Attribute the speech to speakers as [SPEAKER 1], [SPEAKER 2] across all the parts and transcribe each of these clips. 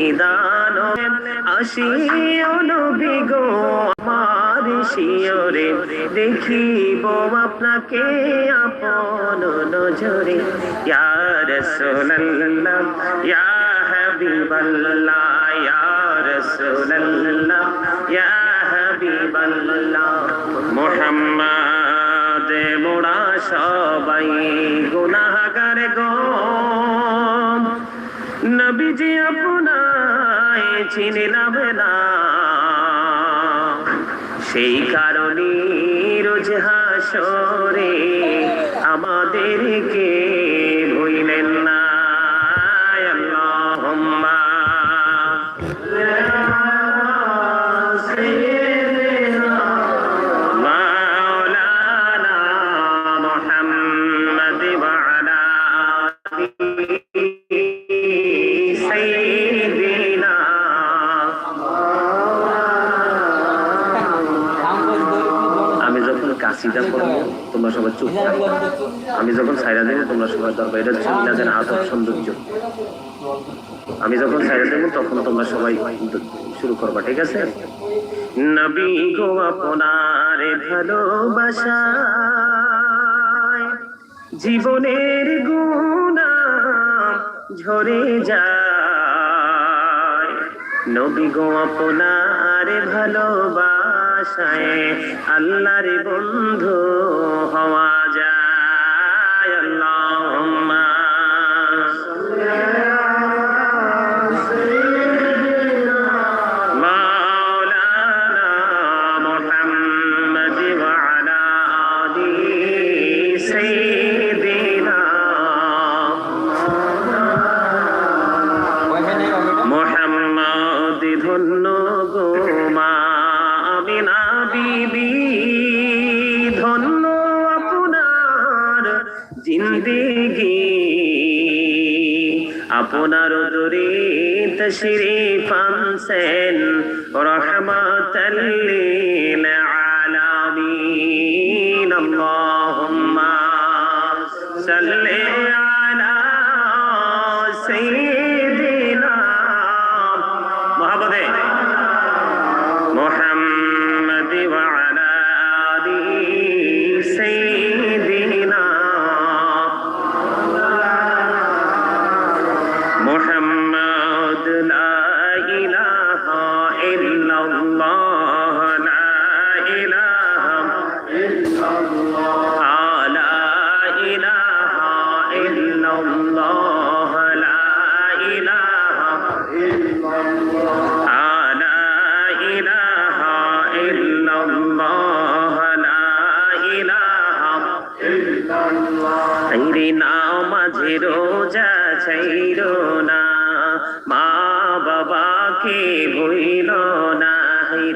[SPEAKER 1] নিদান আসিও নবী আমার শিওরে দেখিব আপনাকে আপন নজরে। ইয়া রাসূলুল্লাহ, ইয়া হাবিবাল্লাহ, ইয়া রাসূলুল্লাহ, ইয়া হাবিবাল্লাহ। মুহাম্মদ মোরা সবাই গুনাহগার গো। নবীজি আপনায় চিনিলাম না। সেই কারণে রোজ হাসরে আমাদেরকে কাশিটা পড়ব তোমরা সবাই চুপ থাকো। আমি যখন সাইরা দেবো, তোমরা সবাই দরকার এটা হচ্ছে মিলাদের আদব সৌন্দর্য। আমি যখন সাইরা দেবো, তখন তোমরা সবাই শুরু করবা, ঠিক আছে? নবী গো আপনার ভালোবাসা জীবনের গুণা ঝরে যায়। নবী গো আপনার ভালোবাসায় আল্লাহর বন্ধু হওয়া যায়। আল্লাহুম্মা জিন্দেগি আপনার দূরে তশরিফ আনছেন রহমাতাল লিল আলামিন। আল্লাহুম্মা সাল্লি আলা সাইয়্যিদিনা রোজা ছাইর না। মা বাবাকে ভুইল না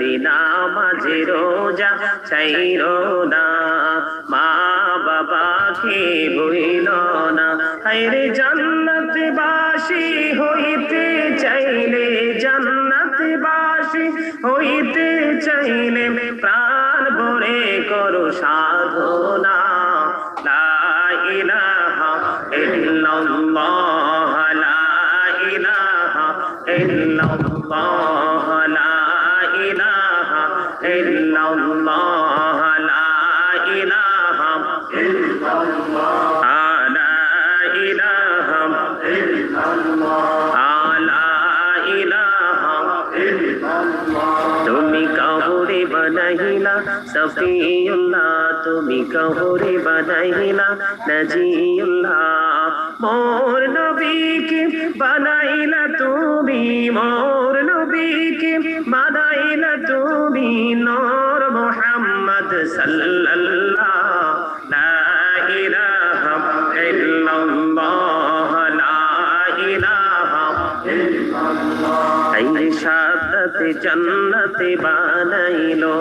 [SPEAKER 1] রে নামাজে রোজা ছাইর না। মা বাবাকে ভুইল না হাইরে জান্নাত বাসি হইতে চাইলে জান্নাত বাসি হইতে চাইলে প্রাণ ভরে করো সাধনা। ইলাহা তুমি কাহরে বানাইলা সফিউল্লাহ মোর নবীকে বানাইলা তুমি মোর সাদাতে জান্নাতে বানাইলো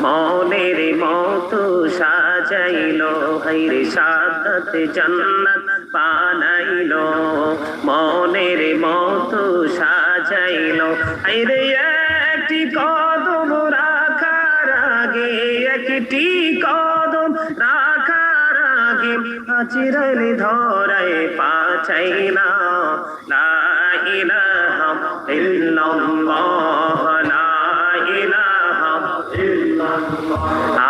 [SPEAKER 1] মনের মতো সাজাইলো হাইরে সাদাতে জান্নাত বানাইলো মনের মতো সাজাইলো। হাইরে একটি আগে একটি কদম রাখার আগে আচিরাল ধরায় পাছাই না লা ইলাহা ইল্লাল্লাহ লা ইলাহা ইল্লাল্লাহ।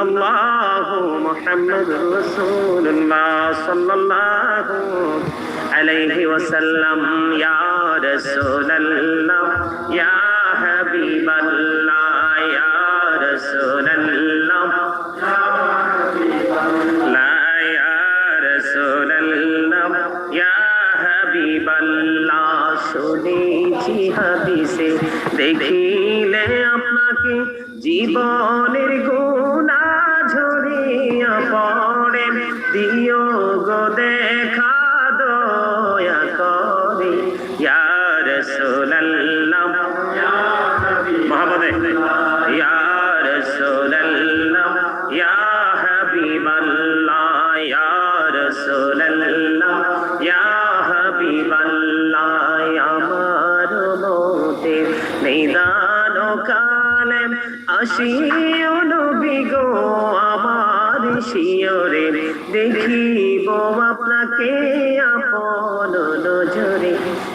[SPEAKER 1] ইল্লাল্লাহু মুহাম্মাদুর রাসূলুল্লাহ সাল্লাল্লাহু আলাইহি ওয়াসাল্লাম ইয়া রাসূলুল্লাহ ইয়া হাবিবাল্লাহ ইয়া রাসূলুল্লাহ দেখি নিদান কালে আসিও নবী গো, আমার শিয়রে দেখিব আপনাকে আপন নজরে।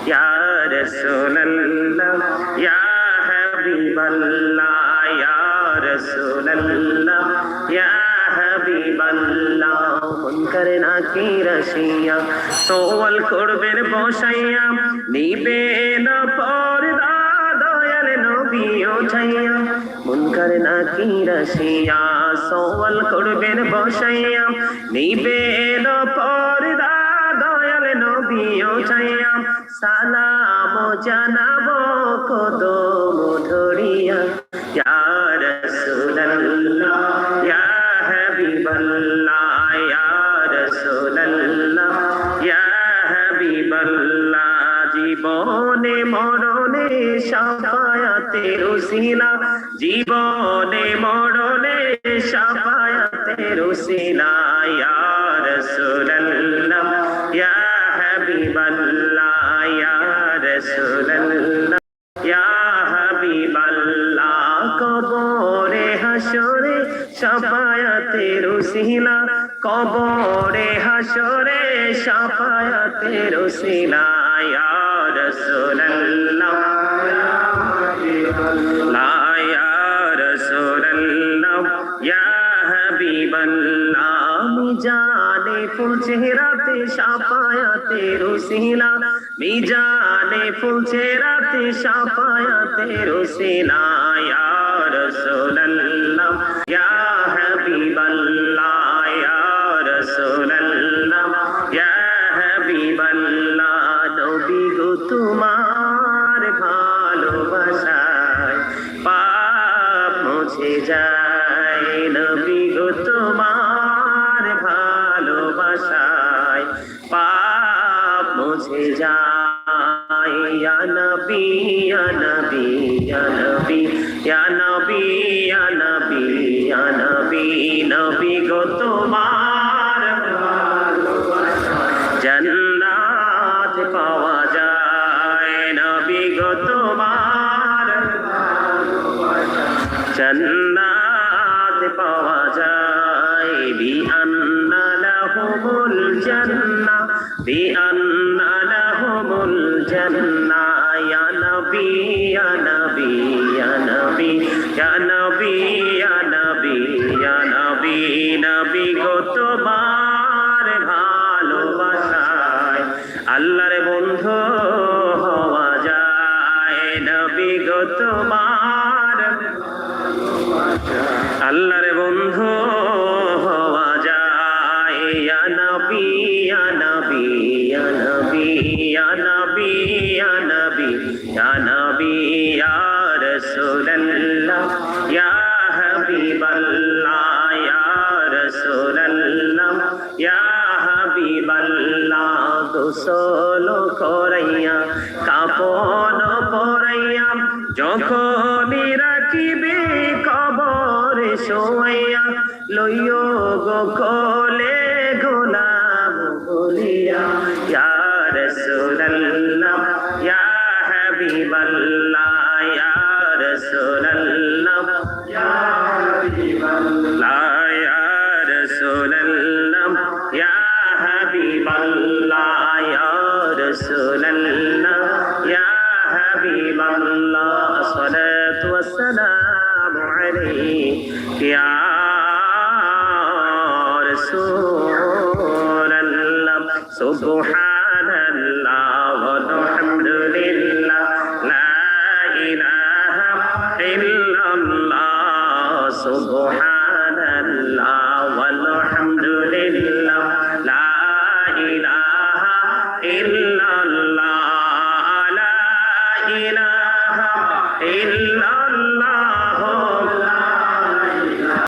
[SPEAKER 1] ইয়া রাসূলুল্লাহ, ইয়া হাবিবাল্লাহ, ইয়া রাসূলুল্লাহ, ইয়া হাবিবাল্লাহ, মুনকার নাকি রসিয়া সোয়াল করবেন বসাইয়া নিবে না পর্দা দয়াল নবী মুনকার নাকি রসিয়া সোয়াল করবেন বসাইয়া। নিবে পর্দা দয়াল নবী ওঠাইয়া। সালাম জানাব কদম ধরিয়া সাফায়াতের উসিলা জীবনে মরণে সাফায়াতের উসিলা ইয়া রাসূলুল্লাহ, ইয়া হাবিবাল্লাহ, ইয়া রাসূলুল্লাহ, ইয়া হাবিবাল্লাহ, কবরে হাসরে সাফায়াতের উসিলা কবরে হাসরে সাফায়াতের উসিলা ইয়া রাসূলুল্লাহ। লা ইয়া রাসূলুল্লাহ ইয়া হাবিবাল্লাহ মিজানে ফুল চেহারাতে সাফায়াতে রসিলা মিজানে ফুল চেহারাতে সাফায়াতে রসিলা ইয়া রাসূলুল্লাহ ইয়া হাবিবাল্লাহ যায়। নবী গো, তোমার ভালোবাসায় পাপ মুছে যায়। ইয়া নবী ইয়া নবী ইয়া নবী ইয়া নবী ইয়া নবী ইয়া নবী নবী গো, তোমার জান্নাত পাওয়া যায়। নবী গো, তোমার জান্নাত ቢአን করাইয়া পরাইয়া যখন রাখি থাকিবে কবরে শোয়াইয়া, লইও গো কোলে গোলাম বলিয়া, ইয়া রাসূলুল্লাহ, ইয়া হাবিবাল্লাহ, ইয়া রাসূলুল্লাহ, ইয়া হাবিবাল্লাহ, ইয়া রাসূলুল্লাহ, ইয়া